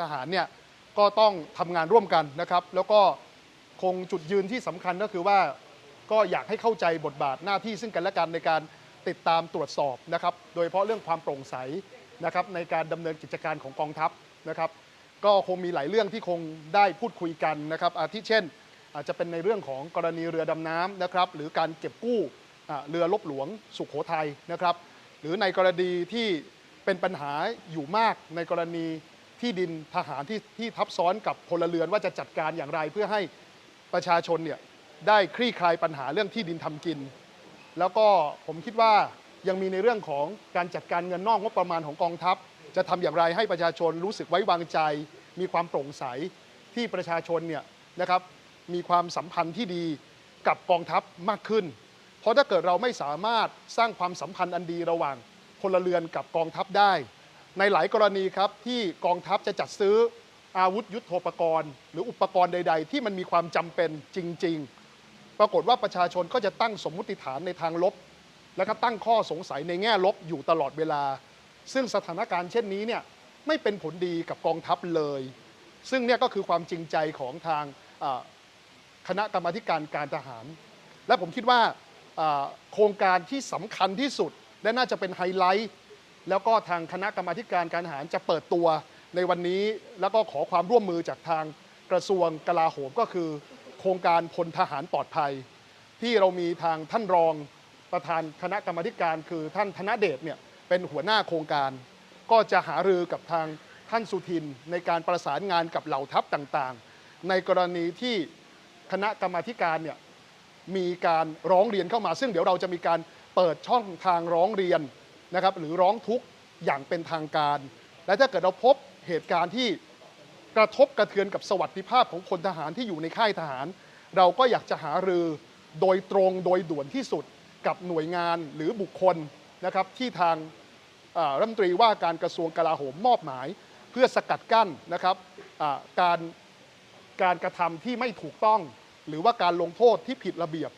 ทหารเนี่ยก็ต้องทำงานร่วมกันนะครับ แล้วก็คงจุดยืนที่สำคัญก็คือว่าก็อยากให้เข้าใจบทบาทหน้าที่ซึ่งกันและกันในการติดตามตรวจสอบนะครับ โดยเฉพาะเรื่องความโปร่งใสนะครับในการดำเนินกิจการของกองทัพนะครับ ก็คงมีหลายเรื่องที่คงได้พูดคุยกันนะครับอาทิเช่น อาจจะเป็นในเรื่องของกรณีเรือดำน้ำนะครับ หรือการเก็บกู้เรือลบหลวงสุขโขทัยนะครับ หรือในกรณีที่เป็นปัญหาอยู่มากในกรณี ที่ดินทหารที่ที่ทับซ้อนกับพลเรือนว่าจะจัดการอย่างไร เพื่อให้ประชาชนเนี่ยได้คลี่คลายปัญหาเรื่องที่ดินทำกิน แล้วก็ผมคิดว่ายังมีในเรื่องของการจัดการเงินนอกงบประมาณของกองทัพ จะทำอย่างไรให้ประชาชนรู้สึกไว้วางใจ มีความโปร่งใสที่ประชาชนเนี่ยนะครับมีความสัมพันธ์ที่ดีกับกองทัพมากขึ้น เพราะถ้าเกิดเราไม่สามารถสร้างความสัมพันธ์อันดีระหว่างพลเรือนกับกองทัพได้ ในหลายกรณีครับที่กองทัพจะจัดซื้ออาวุธยุโทโธปกรณ์ หรืออุปกรณ์ใด ๆ ที่มันมีความจำเป็นจริง ๆ ปรากฏว่าประชาชนก็จะตั้งสมมุติฐานในทางลบ แล้วก็ตั้งข้อสงสัยในแง่ลบอยู่ตลอดเวลา ซึ่งสถานการณ์เช่นนี้เนี่ยไม่เป็นผลดีกับกองทัพเลย ซึ่งเนี่ยก็คือความจริงใจของทางคณะกรรมาธิการการทหาร และผมคิดว่าโครงการที่สำคัญที่สุดและน่าจะเป็นไฮไลท์ แล้วก็ทางคณะกรรมาธิการการทหารจะเปิดตัวในวันนี้ แล้วก็ขอความร่วมมือจากทางกระทรวงกลาโหมก็คือ โครงการพลทหารปลอดภัย ที่เรามีทางท่านรองประธานคณะกรรมาธิการคือท่านธนเดชเนี่ยเป็นหัวหน้าโครงการ ก็จะหารือกับทางท่านสุทินในการประสานงานกับเหล่าทัพต่างๆ ในกรณีที่คณะกรรมาธิการเนี่ยมีการร้องเรียนเข้ามา ซึ่งเดี๋ยวเราจะมีการเปิดช่องทางร้องเรียน นะครับหรือร้องทุกข์อย่างเป็นทางการ และถ้าเกิดเราพบเหตุการณ์ที่กระทบกระเทือนกับสวัสดิภาพของพลทหารที่อยู่ในค่ายทหาร เราก็อยากจะหารือโดยตรงโดยด่วนที่สุดกับหน่วยงานหรือบุคคลนะครับที่ทางรัฐมนตรีว่าการกระทรวงกลาโหมมอบหมาย เพื่อสกัดกั้นนะครับการการกระทำที่ไม่ถูกต้อง หรือว่าการลงโทษที่ผิดระเบียบ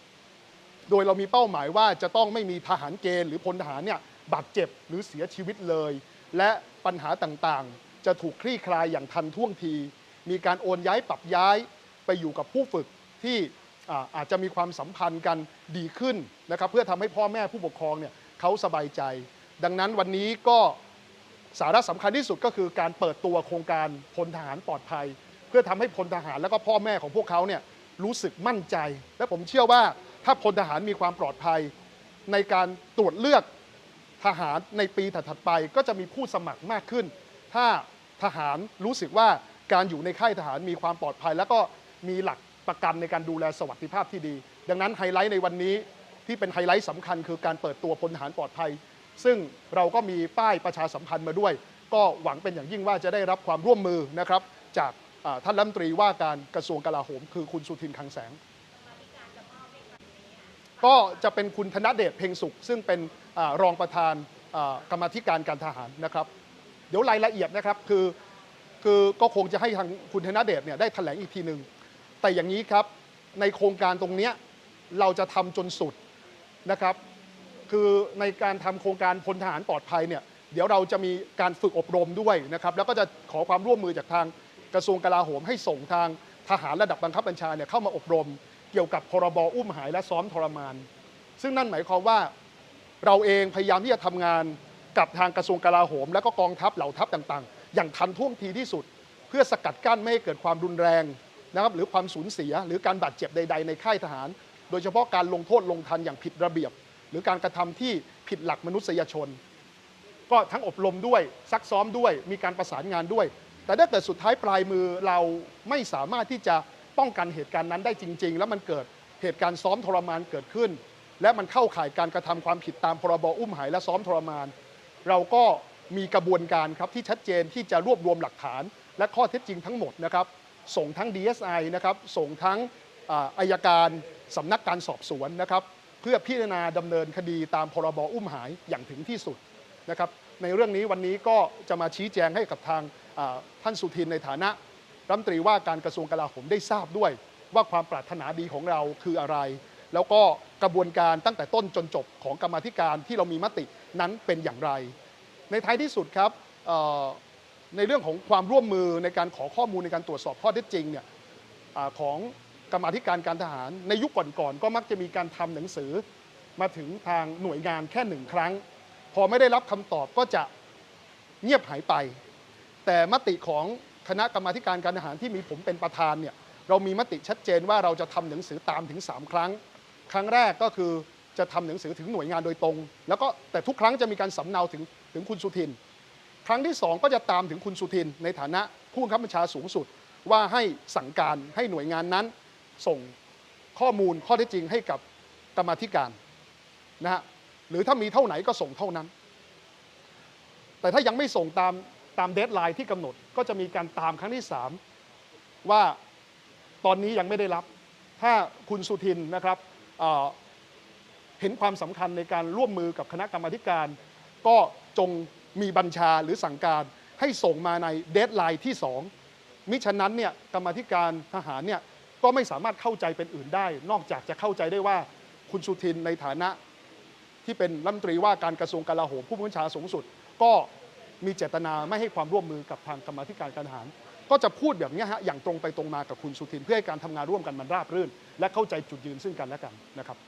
โดยเรามีเป้าหมายว่าจะต้องไม่มีทหารเกณฑ์หรือพลทหารเนี่ย บาดเจ็บหรือเสียชีวิตเลย และปัญหาต่างๆ จะถูกคลี่คลายอย่างทันท่วงที มีการโอนย้ายปรับย้ายไปอยู่กับผู้ฝึกที่อาอาจจะมีความสัมพันธ์กันดีขึ้นนะครับเพื่อทำให้พ่อแม่ผู้ปกครองเนี่ยเขาสบายใจ ดังนั้นวันนี้ก็สาระสำคัญที่สุดก็คือการเปิดตัวโครงการพลทหารปลอดภัย เพื่อทำให้พลทหารและก็พ่อแม่ของพวกเขาเนี่ยรู้สึกมั่นใจ และผมเชื่อว่าถ้าพลทหารมีความปลอดภัย ในการตรวจเลือก ทหารในปีถัดๆไปก็จะมีผู้สมัครมากขึ้น ถ้าทหารรู้สึกว่าการอยู่ในค่ายทหารมีความปลอดภัย แล้วก็มีหลักประกันในการดูแลสวัสดิภาพที่ดี ดังนั้นไฮไลท์ในวันนี้ที่เป็นไฮไลท์สำคัญคือการเปิดตัวพลทหารปลอดภัย ซึ่งเราก็มีป้ายประชาสัมพันธ์มาด้วย ก็หวังเป็นอย่างยิ่งว่าจะได้รับความร่วมมือนะครับจากท่านรัฐมนตรีว่าการกระทรวงกลาโหม คือคุณสุทินคังแสง ก็จะเป็นคุณธนเดชเพ็งสุข ซึ่งเป็นอรองประธานกรรมธิการการทหารนะครับ เดี๋ยวรายละเอียดนะครับคือคือก็คงจะให้ทางคุณธนเดชเนี่ยได้แถลงอีกทีหนึ่งแต่อย่างนี้ครับในโครงการตรงนี้เราจะทำจนสุดนะครับ คือในการทำโครงการพลทหารปลอดภัยเนี่ยเดี๋ยวเราจะมีการฝึกอบรมด้วยนะครับ แล้วก็จะขอความร่วมมือจากทางกระทรวงกลาโหมให้ส่งทางทหารระดับบังคับบัญชาเนี่ยเข้ามาอบรม เกี่ยวกับพรบอุ้มหายและซ้อมทรมาน ซึ่งนั่นหมายความว่าเราเองพยายามที่จะทำงานกับทางกระทรวงกลาโหม และก็กองทัพเหล่าทัพต่างๆ อย่างทันท่วงทีที่สุด เพื่อสกัดกั้นไม่ให้เกิดความรุนแรงนะครับหรือความสูญเสีย หรือการบาดเจ็บใด ๆ ในค่ายทหาร โดยเฉพาะการลงโทษลงทันอย่างผิดระเบียบ หรือการกระทำที่ผิดหลักมนุษยชน ก็ทั้งอบรมด้วยซักซ้อมด้วยมีการประสานงานด้วย แต่ถ้าเกิดสุดท้ายปลายมือเราไม่สามารถที่จะ ป้องกันเหตุการณ์นั้นได้จริง ๆ แล้วมันเกิดเหตุการณ์ซ้อมทรมานเกิดขึ้น และมันเข้าข่ายการกระทำความผิดตามพรบอุ้มหายและซ้อมทรมาน เราก็มีกระบวนการครับที่ชัดเจนที่จะรวบรวมหลักฐาน และข้อเท็จจริงทั้งหมดนะครับส่งทั้ง DSI นะครับส่งทั้งอายการสำนักการสอบสวนนะครับเพื่อพิจารณาดำเนินคดีตามพรบอุ้มหายอย่างถึงที่สุดนะครับในเรื่องนี้วันนี้ก็จะมาชี้แจงให้กับทางท่านสุทินในฐานะ รัฐมนตรีว่าการกระทรวงกลาโหมได้ทราบด้วย ว่าความปรารถนาดีของเราคืออะไร แล้วก็กระบวนการตั้งแต่ต้นจนจบของกรรมธิการที่เรามีมตินั้นเป็นอย่างไร ในท้ายที่สุดครับในเรื่องของความร่วมมือในการขอข้อมูลในการตรวจสอบข้อเท็จจริงเนี่ยอของกรรมธิการการทหาร ในยุคก่อนๆก็มักจะมีการทำหนังสือมาถึงทางหน่วยงานแค่หนึ่งครั้ง พอไม่ได้รับคำตอบก็จะเงียบหายไป แต่มติของ คณะกรรมาการการทหารที่มีผมเป็นประธานเนี่ยเรามีมติชัดเจนว่าเราจะทำหนังสือตามถึง 3 ครั้ง ครั้งแรกก็คือจะทำหนังสือถึงหน่วยงานโดยตรง แล้วก็แต่ทุกครั้งจะมีการสำเนาถึงถึงคุณสุทิน ครั้งที่สองก็จะตามถึงคุณสุทิน ในฐานะผู้บังคับบัญชาสูงสุด ว่าให้สั่งการให้หน่วยงานนั้น ส่งข้อมูลข้อเท็จจริงให้กับกรรมธิการนะฮะหรือถ้ามีเท่าไหนก็ส่งเท่านั้น แต่ถ้ายังไม่ส่งตาม ตามเดทไลน์ที่กำหนดก็จะมีการตามครั้งที่สามว่าตอนนี้ยังไม่ได้รับ ถ้าคุณสุทินนะครับเเห็นความสำคัญในการร่วมมือกับคณะกรรมาธิการ ก็จงมีบัญชาหรือสั่งการให้ส่งมาในเดทไลน์ที่สองมิฉะนั้นเนี่ยกรรมาธิการทหารเนี่ยก็ไม่สามารถเข้าใจเป็นอื่นได้ นอกจากจะเข้าใจได้ว่าคุณสุทินในฐานะที่เป็นรัฐมนตรีว่าการกระทรวงกลาโหมผู้บัญชาสูงสุด ก็ มีเจตนาไม่ให้ความร่วมมือกับทางกรรมธิการการทหาร ก็จะพูดแบบนี้ฮะอย่างตรงไปตรงมากับคุณสุทิน เพื่อให้การทำงานร่วมกันมันราบรื่น และเข้าใจจุดยืนซึ่งกันและกันนะครับ